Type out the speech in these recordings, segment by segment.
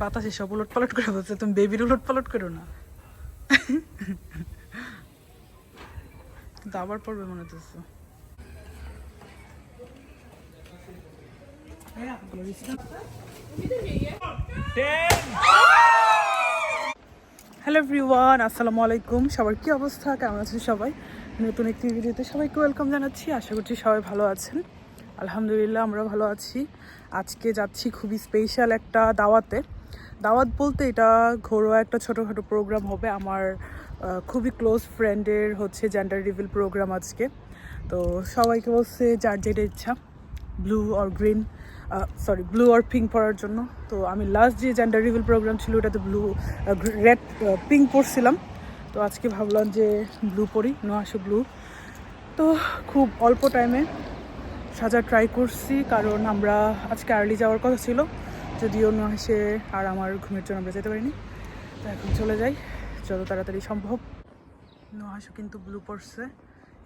বাতাসে সব উলট পালট করে বলছে, তুমি বেবির উলট পালট করো না। আবার পড়বে মনে হচ্ছে হ্যালো এভরিওয়ান আসসালামু আলাইকুম। সবার কি অবস্থা? কেমন আছেন সবাই? নতুন একটি ভিডিওতে সবাইকে ওয়েলকাম জানাচ্ছি। আশা করছি সবাই ভালো আছেন। আলহামদুলিল্লাহ, আমরা ভালো আছি। আজকে যাচ্ছি খুবই স্পেশাল একটা দাওয়াতে। দাওয়াত বলতে এটা ঘরোয়া একটা ছোটোখাটো প্রোগ্রাম হবে। আমার খুবই ক্লোজ ফ্রেন্ডের হচ্ছে জেন্ডার রিভিল প্রোগ্রাম আজকে। তো সবাইকে বলছে যার যেটা ইচ্ছা blue or green sorry blue R pink পরার জন্য। তো আমি লাস্ট যে জেন্ডার রিভিল প্রোগ্রাম ছিল ওটাতে ব্লু রেড পিঙ্ক পরছিলাম। তো আজকে ভাবলাম যে ব্লু পরি নো আসো ব্লু তো খুব অল্প টাইমে সাজা ট্রাই করছি, কারণ আমরা আজকে আর্লি যাওয়ার কথা ছিল, যদিও নুহাসে আর আমার ঘুমের জন্য আমরা যেতে পারিনি। তো এখন চলে যাই যত তাড়াতাড়ি সম্ভব। নুহাসও কিন্তু ব্লু পড়ছে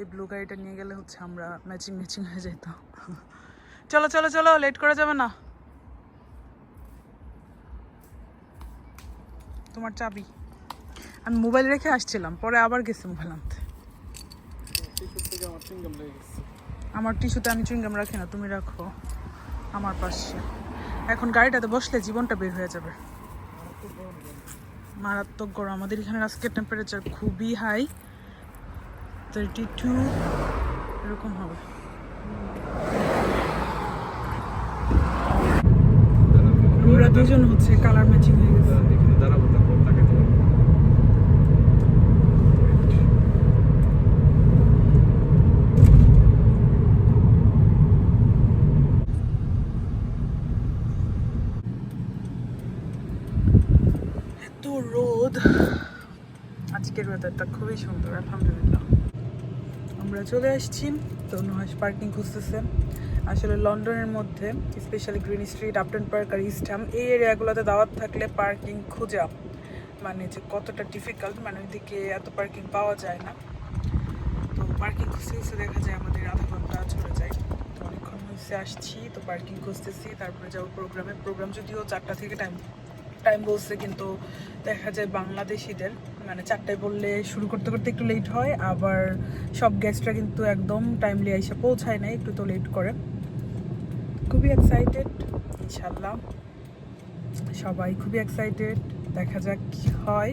এই ব্লু গাড়িটা নিয়ে গেলে হচ্ছে আমরা ম্যাচিং ম্যাচিং হয়ে যেত। চলো চলো চলো লেট করা যাবে না। তোমার চাবি। আমি মোবাইল রেখে আসছিলাম, পরে আবার গেছি মোবাইল আনতে। আমার টিস্যুতে আমি চুইংগাম রাখি না, তুমি রাখো আমার পাশে। এখন গাড়িটাতে বসলে জীবনটা বের হয়ে যাবে। মারাত্মক গরম। আমাদের এখানে আজকে টেম্পারেচার খুবই হাই থার্টি টু এরকম হবে। দুজন হচ্ছে কালার ম্যাচিং হয়ে গেছে। এত রোদ। আজকের ওয়েদারটা খুবই সুন্দর, আলহামদুলিল্লাহ। আমরা চলে আসছি, তো নুহাস পার্কিং খুঁজতেছে। আসলে লন্ডনের মধ্যে specially Green Street Upton Park আর ইস্টহাম এই এরিয়াগুলোতে দাওয়াত থাকলে পার্কিং খোঁজা মানে যে কতটা ডিফিকাল্ট মানে ওইদিকে এত পার্কিং পাওয়া যায় না। তো পার্কিং খুঁজতে খুঁজতে দেখা যায় আমাদের আধা ঘণ্টা চলে যায়। তো অনেকক্ষণ হয়েছে আসছি, তো পার্কিং খুঁজতেছি, তারপরে যাব প্রোগ্রামে প্রোগ্রাম যদিও চারটা থেকে টাইম টাইম বলছে কিন্তু দেখা যায় বাংলাদেশিদের মানে চারটায় বললে শুরু করতে করতে একটু লেট হয়, আবার সব গেস্টরা কিন্তু একদম টাইমলি এসে পৌঁছায় না একটু তো লেট করে। খুবই এক্সাইটেড ইনশাল্লাহ সবাই খুবই এক্সাইটেড দেখা যাক কি হয়।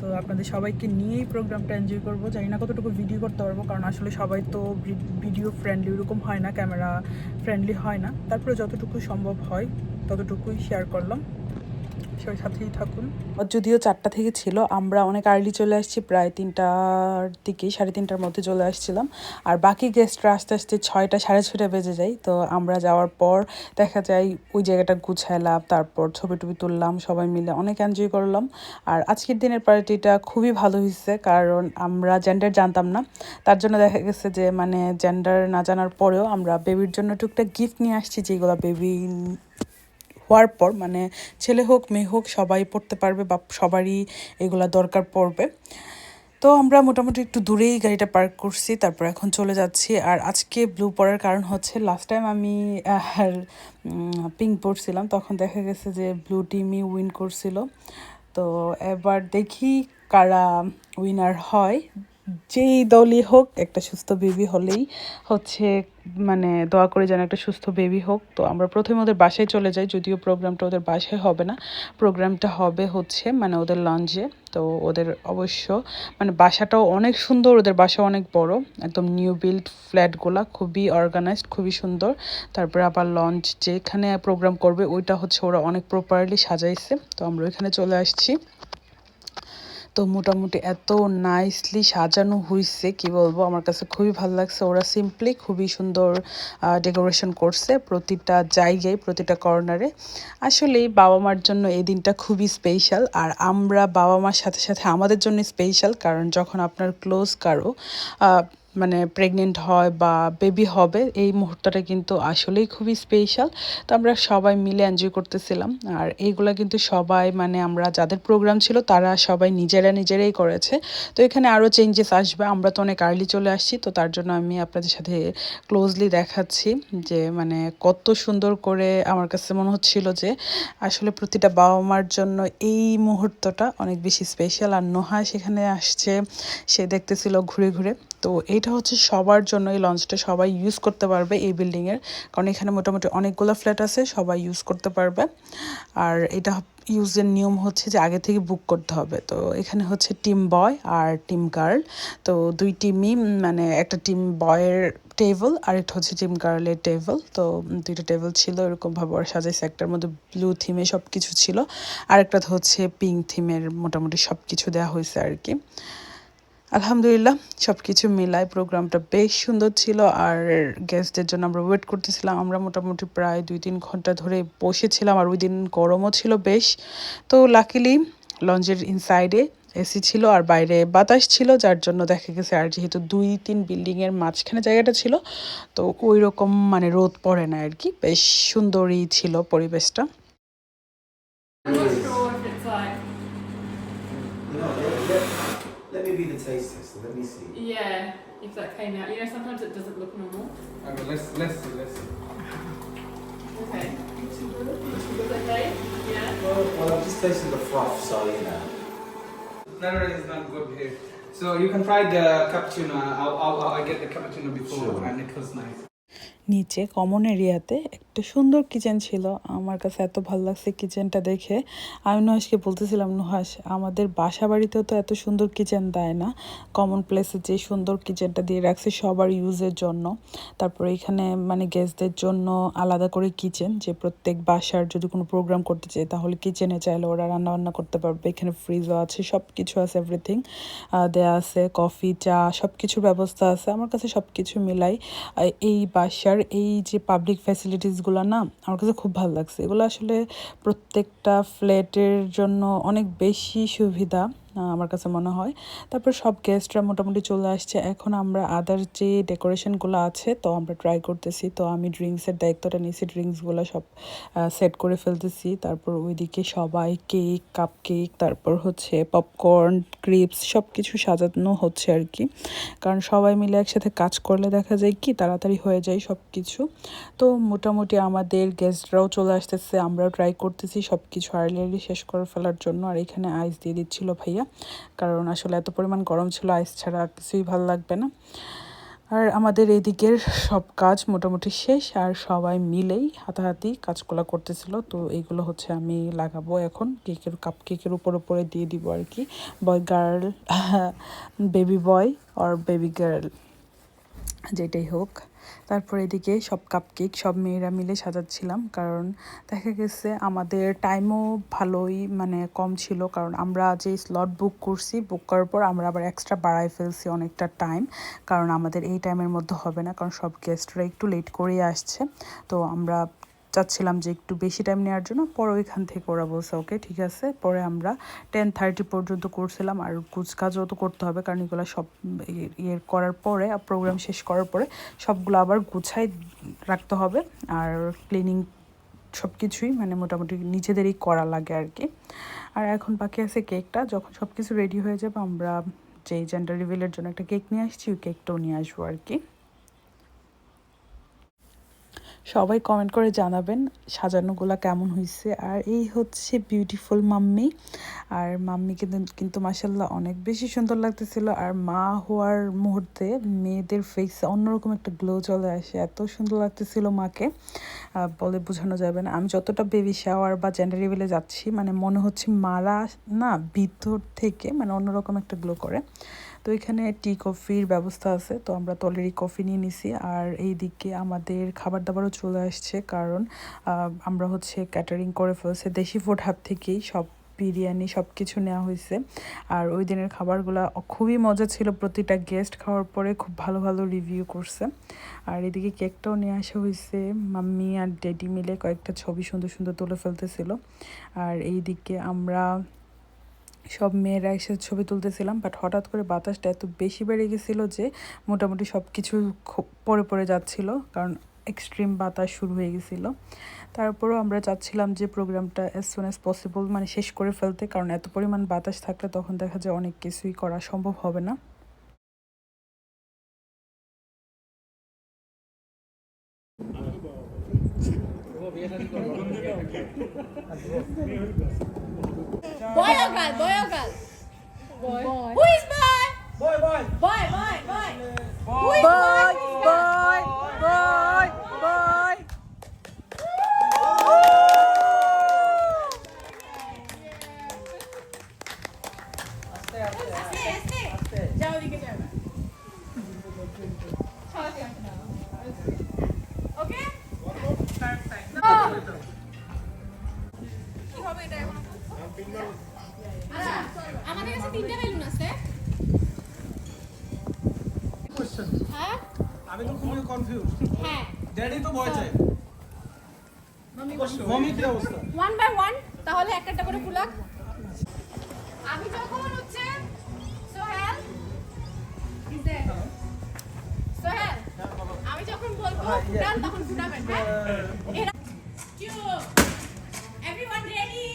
তো আপনাদের সবাইকে নিয়েই প্রোগ্রামটা এনজয় করব। জানি না কতটুকু ভিডিও করতে পারব, কারণ আসলে সবাই তো ভিডিও ফ্রেন্ডলি ওরকম হয় না ক্যামেরা ফ্রেন্ডলি হয় না। তারপরে যতটুকু সম্ভব হয়, ততটুকুই শেয়ার করলাম। সবাই সাথেই থাকুন। যদিও চারটা থেকে ছিল, আমরা অনেক আর্লি চলে আসছি, প্রায় তিনটার দিকে সাড়ে তিনটার মধ্যে চলে আসছিলাম। আর বাকি গেস্টরা আস্তে আস্তে ছয়টা, সাড়ে ছয়টা বেজে যায়। তো আমরা যাওয়ার পর দেখা যায় ওই জায়গাটা গুছাইলাম, তারপর ছবি টবি তুললাম, সবাই মিলে অনেক এনজয় করলাম। আর আজকের দিনের পার্টিটা খুবই ভালো হয়েছে, কারণ আমরা জেন্ডার জানতাম না। তার জন্য দেখা গেছে যে মানে জেন্ডার না জানার পরেও আমরা বেবির জন্য টুকটাক গিফট নিয়ে আসছি, যেগুলো বেবি হওয়ার পর মানে ছেলে হোক, মেয়ে হোক, সবাই পড়তে পারবে বা সবারই এগুলা দরকার পড়বে। তো আমরা মোটামুটি একটু দূরেই গাড়িটা পার্ক করছি, তারপর এখন চলে যাচ্ছি। আর আজকে ব্লু পরার কারণ হচ্ছে লাস্ট টাইম আমি আর পিঙ্ক পরছিলাম, তখন দেখা গেছে যে ব্লু টিমই উইন করছিল। তো এবার দেখি কারা উইনার হয়। যেই দলই হোক, একটা সুস্থ বেবি হলেই হচ্ছে মানে দোয়া করে যেন একটা সুস্থ বেবি হোক। তো আমরা প্রথমে ওদের বাসায় চলে যাই, যদিও প্রোগ্রামটা ওদের বাসায় হবে না। প্রোগ্রামটা হবে হচ্ছে মানে ওদের লঞ্চে তো ওদের অবশ্য মানে বাসাটাও অনেক সুন্দর, ওদের বাসা অনেক বড়। একদম নিউ বিল্ড ফ্ল্যাটগুলা খুবই অর্গানাইজড খুবই সুন্দর। তারপরে আবার লঞ্চ যেখানে প্রোগ্রাম করবে, ওইটা হচ্ছে ওরা অনেক প্রপারলি সাজাইছে। তো আমরা ওইখানে চলে আসছি। তো মোটামুটি এত নাইসলি সাজানো হয়েছে কি বলব? আমার কাছে খুবই ভালো লাগছে। ওরা সিম্পলি খুবই সুন্দর ডেকোরেশন করছে প্রতিটা জায়গায়, প্রতিটা কর্নারে আসলেই বাবা মার জন্য এই দিনটা খুবই স্পেশাল আর আমরা বাবা মার সাথে সাথে আমাদের জন্য স্পেশাল কারণ যখন আপনার ক্লোজ কারও মানে প্রেগনেন্ট হয় বা বেবি হবে, এই মুহূর্তটা কিন্তু আসলেই খুবই স্পেশাল তো আমরা সবাই মিলে এনজয় করতেছিলাম। আর এইগুলা কিন্তু সবাই মানে আমরা যাদের প্রোগ্রাম ছিল তারা সবাই নিজেরা নিজেরাই করেছে। তো এখানে আরও চেঞ্জেস আসবে। আমরা তো অনেক আর্লি চলে আসছি, তো তার জন্য আমি আপনাদের সাথে ক্লোজলি দেখাচ্ছি যে মানে কত সুন্দর করে আমার কাছে মনে হচ্ছিল যে আসলে প্রতিটা বাবা মার জন্য এই মুহূর্তটা অনেক বেশি স্পেশাল আর নোহা সেখানে আসছে, সে দেখতেছিল ঘুরে ঘুরে। তো এইটা হচ্ছে সবার জন্য এই লঞ্চটা সবাই ইউজ করতে পারবে এই বিল্ডিংয়ের কারণ এখানে মোটামুটি অনেকগুলো ফ্ল্যাট আছে, সবাই ইউজ করতে পারবে। আর এটা ইউজের নিয়ম হচ্ছে যে আগে থেকে বুক করতে হবে। তো এখানে হচ্ছে টিম বয় আর টিম গার্ল তো দুই টিমই মানে একটা টিম বয়ের টেবল আর একটা হচ্ছে টিম গার্লের টেবল তো দুইটা টেবল ছিল, এরকমভাবে ওরা সাজাইছে। একটার মধ্যে ব্লু থিমে সব কিছু ছিল আরেকটা হচ্ছে পিঙ্ক থিমের মোটামুটি সব কিছু দেওয়া হয়েছে আর কি। আলহামদুলিল্লাহ সব কিছু মিলায় প্রোগ্রামটা বেশ সুন্দর ছিল আর গেস্টদের জন্য আমরা ওয়েট করতেছিলাম। আমরা মোটামুটি প্রায় দুই তিন ঘণ্টা ধরে বসেছিলাম আর ওই দিন গরমও ছিল বেশ। তো লাকিলি লঞ্চের ইনসাইডে এসি ছিল আর বাইরে বাতাস ছিল, যার জন্য দেখা গেছে আর যেহেতু দুই তিন বিল্ডিংয়ের মাঝখানে জায়গাটা ছিল, তো ওই রকম মানে রোদ পড়ে না আর কি বেশ সুন্দরই ছিল পরিবেশটা। I'm not sure if it's like, No, let, let, let me be the taste tester. Let me see. yeah, if that came out. You know, sometimes it doesn't look normal. Oh, okay, let's let's see, let's see. Okay. Is okay? Yeah. Well, well, I'm just tasting the froth, so you know. Clara is not good here. So you can try the cappuccino. I'll, I'll, I'll get the cappuccino before, Sure. and it was nice. নিচে common এরিয়াতে একটা সুন্দর kitchen ছিল। আমার কাছে এত ভালো লাগছে কিচেনটা দেখে। আমি নুহাসকে বলতেছিলাম নুহাস আমাদের বাসা বাড়িতেও তো এত সুন্দর কিচেন দেয় না। কমন প্লেসে যে সুন্দর কিচেনটা দিয়ে রাখছে সবার ইউজের জন্য। তারপরে এখানে মানে গেস্টদের জন্য আলাদা করে কিচেন, যে প্রত্যেক বাসার যদি কোনো প্রোগ্রাম করতে চায়, তাহলে কিচেনে চাইলে ওরা রান্নাবান্না করতে পারবে। এখানে ফ্রিজও আছে সব কিছু আছে এভরিথিং দেয়া আছে, কফি, চা সব কিছুর ব্যবস্থা আছে। আমার কাছে সব কিছু মিলাই এই বাসার এই যে পাবলিক ফ্যাসিলিটিসগুলো না, আমার কাছে খুব ভালো লাগছে। এগুলো আসলে প্রত্যেকটা ফ্ল্যাটের জন্য অনেক বেশি সুবিধা। আমার কাছে মনে হয়। তারপর সব গেস্টরা মোটামুটি চলে আসছে। এখন আমরা আদার যে ডেকোরেশনগুলো আছে, তো আমরা ট্রাই করতেছি। তো আমি ড্রিঙ্কসের দায়িত্বটা নিয়েছি ড্রিঙ্কসগুলো সব সেট করে ফেলতেছি। তারপর ওইদিকে সবাই কেক কাপ কেক তারপর হচ্ছে পপকর্ন ক্রিপস সব কিছু সাজানো হচ্ছে আর কি কারণ সবাই মিলে একসাথে কাজ করলে দেখা যায় কি তাড়াতাড়ি হয়ে যায় সব কিছু তো মোটামুটি আমাদের গেস্টরাও চলে আসতেছে। আমরাও ট্রাই করতেছি সব কিছু আর্লি শেষ করে ফেলার জন্য। আর এখানে আইস দিয়ে দিচ্ছিল ভাইয়া। কারণ আসলে এত পরিমাণ গরম ছিল আইস ছাড়া কিছুই ভালো লাগবে না। আর আমাদের এদিকের সব কাজ মোটামুটি শেষ আর সবাই মিলেই হাতাহাতি কাজগুলো করতেছিল। তো এইগুলো হচ্ছে আমি লাগাবো এখন। কেকের, কাপ কেকের উপর উপরে দিয়ে দিব আর কি। বয় গার্ল বেবি বয় আর বেবি গার্ল যেটাই হোক। তারপর এদিকে সব কাপ কেক সব মেয়েরা মিলে সাজাচ্ছিলাম কারণ দেখা গেছে আমাদের টাইমও ভালোই মানে কম ছিল কারণ আমরা যে স্লট বুক করছি বুক করার পর আমরা আবার এক্সট্রা বাড়াই ফেলছি অনেকটা টাইম কারণ আমাদের এই টাইমের মধ্যে হবে না কারণ সব গেস্টরা একটু লেট করেই আসছে। তো আমরা চাচ্ছিলাম যে একটু বেশি টাইম নেওয়ার জন্য, পরে ওইখান থেকে ওরা বলছে ওকে ঠিক আছে। পরে আমরা টেন থার্টি পর্যন্ত করছিলাম, আর কুচকাজও তো করতে হবে, কারণ এগুলো সব ইয়ে করার পরে প্রোগ্রাম শেষ করার পরে সবগুলো আবার গুছাই রাখতে হবে, আর ক্লিনিং সব কিছুই মানে মোটামুটি নিজেদেরই করা লাগে আর কি আর এখন বাকি আছে কেকটা যখন সব কিছু রেডি হয়ে যাবে, আমরা যেই জেন্ডার রিভিলের জন্য একটা কেক নিয়ে আসছি, ওই কেকটাও নিয়ে আসব আর কি সবাই কমেন্ট করে জানাবেন সাজানোগুলো কেমন হয়েছে আর এই হচ্ছে বিউটিফুল মাম্মি। আর মাম্মি কিন্তু কিন্তু মাসাল্লাহ অনেক বেশি সুন্দর লাগতেছিল। আর মা হওয়ার মুহূর্তে মেয়েদের ফেসে অন্যরকম একটা গ্লো চলে আসে। এত সুন্দর লাগতেছিল মাকে। বলে বোঝানো যাবে না। আমি যতটা বেবি শাওয়ার বা জেন্ডার রিভিলে যাচ্ছি মানে মনে হচ্ছে মারা না ভিতর থেকে মানে অন্যরকম একটা গ্লো করে। তো এখানে টি কফির ব্যবস্থা আছে, তো আমরা তো অলরেডি কফি নিয়ে নিছি। আর এই দিকে আমাদের খাবার দাবারও চলে আসছে, কারণ আমরা হচ্ছে ক্যাটারিং করে ফেলছে দেশি ফুড হাব থেকেই। সব বিরিয়ানি সব কিছু নেওয়া হয়েছে। আর ওই দিনের খাবারগুলো খুবই মজা ছিল, প্রতিটা গেস্ট খাওয়ার পরে খুব ভালো ভালো রিভিউ করছে। আর এদিকে কেকটাও নিয়ে আসা হয়েছে। মাম্মি আর ড্যাডি মিলে কয়েকটা ছবি সুন্দর সুন্দর তুলে ফেলতেছিল। আর এইদিকে আমরা সব মেয়েরা এসে ছবি তুলতেছিলাম বাট হঠাৎ করে বাতাসটা এত বেশি বেড়ে গেছিল যে মোটামুটি সব কিছু পরে পরে যাচ্ছিল, কারণ এক্সট্রিম বাতাস শুরু হয়ে গেছিল। তারপরেও আমরা চাচ্ছিলাম যে প্রোগ্রামটা অ্যাজ সুন অ্যাজ পসিবল মানে শেষ করে ফেলতে, কারণ এত পরিমাণ বাতাস থাকলে তখন দেখা যায় অনেক কিছুই করা সম্ভব হবে না। Boy or girl? Boy or girl? Boy. Who is boy? Boy, boy. Boy, boy, boy. boy. Who is boy? boy. boy. তিনটে বেলুন আছে। হ্যাঁ? আমি তো খুবই কনফিউজ হ্যাঁ। ড্যাডি তো ভয় চাই মমি কি অবস্থা? ওয়ান বাই ওয়ান তাহলে একটা একটা করে ফুলাক আমি যখন হচ্ছে সোহেল সোহেল আমি যখন বলব ফুটান তখন ফুটাবেন হ্যাঁ? এরা Two. Everyone ready?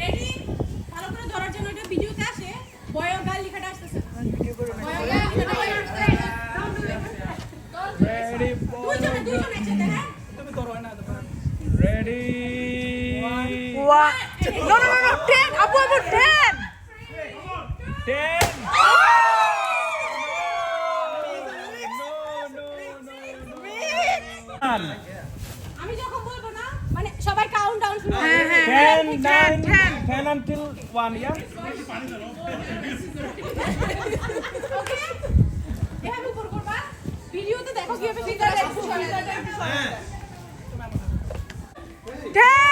Ready? ভালো করে ধরার জন্য এটা ভিডিওতে আসে বয় ও গাল লেখাটা আসতেছে না। বয় ও গাল লেখাটা আসতেছে না। Don't do it. Don't do it. দুইজনে দুইজনে একসাথে হ্যাঁ রেডি ওয়া নো নো নো 10 আপু আপু 10 টেন আমি যখন বলব না মানে সবাই কাউন্ট ডাউন শুরু হ্যাঁ, হ্যাঁ, ten ten, nine ten. Ten until one okay এভাবে উপর করবা। ভিডিওতে দেখো কীভাবে একটু ফিগারটা 10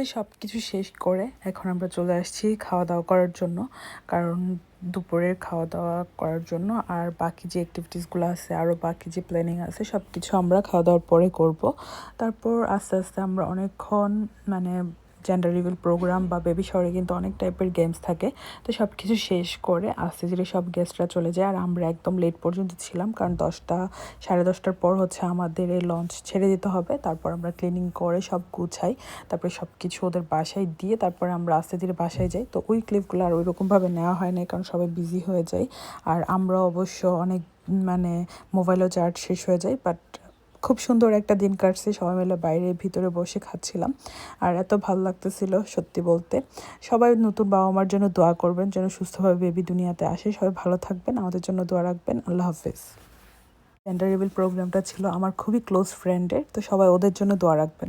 আমাদের সব কিছু শেষ করে এখন আমরা চলে আসছি খাওয়া দাওয়া করার জন্য। কারণ দুপুরের খাওয়া দাওয়া করার জন্য আর বাকি যে অ্যাক্টিভিটিসগুলো আছে আরও বাকি যে প্ল্যানিং আছে সব কিছু আমরা খাওয়া দাওয়ার পরে করব। তারপর আস্তে আস্তে আমরা অনেকক্ষণ মানে জেন্ডার রিভিল প্রোগ্রাম বা বেবি শহরে কিন্তু অনেক টাইপের গেমস থাকে। তো সব কিছু শেষ করে আস্তে ধীরে সব গেস্টরা চলে যায়। আর আমরা একদম লেট পর্যন্ত ছিলাম কারণ দশটা, সাড়ে দশটার পর হচ্ছে আমাদের এই লঞ্চ ছেড়ে দিতে হবে। তারপর আমরা ক্লিনিং করে সব গুছাই, তারপরে সব কিছু ওদের বাসায় দিয়ে তারপরে আমরা আস্তে ধীরে বাসায় যাই। তো ওই ক্লিপগুলো আর ওইরকমভাবে নেওয়া হয় না কারণ সবাই বিজি হয়ে যায়। আর আমরা অবশ্য অনেক মানে মোবাইলও চার্জ শেষ হয়ে যায় বাট খুব সুন্দর একটা দিন কাটছে। সবাই মিলে বাইরে ভিতরে বসে খাচ্ছিলাম। আর এত ভালো লাগতেছিল সত্যি বলতে। সবাই নতুন বাবা মার জন্য দোয়া করবেন যেন সুস্থভাবে বেবি দুনিয়াতে আসে। সবাই ভালো থাকবেন, আমাদের জন্য দোয়া রাখবেন। আল্লাহ হাফেজ। জেন্ডার প্রোগ্রামটা ছিল আমার খুবই ক্লোজ ফ্রেন্ডের তো সবাই ওদের জন্য দোয়া রাখবেন।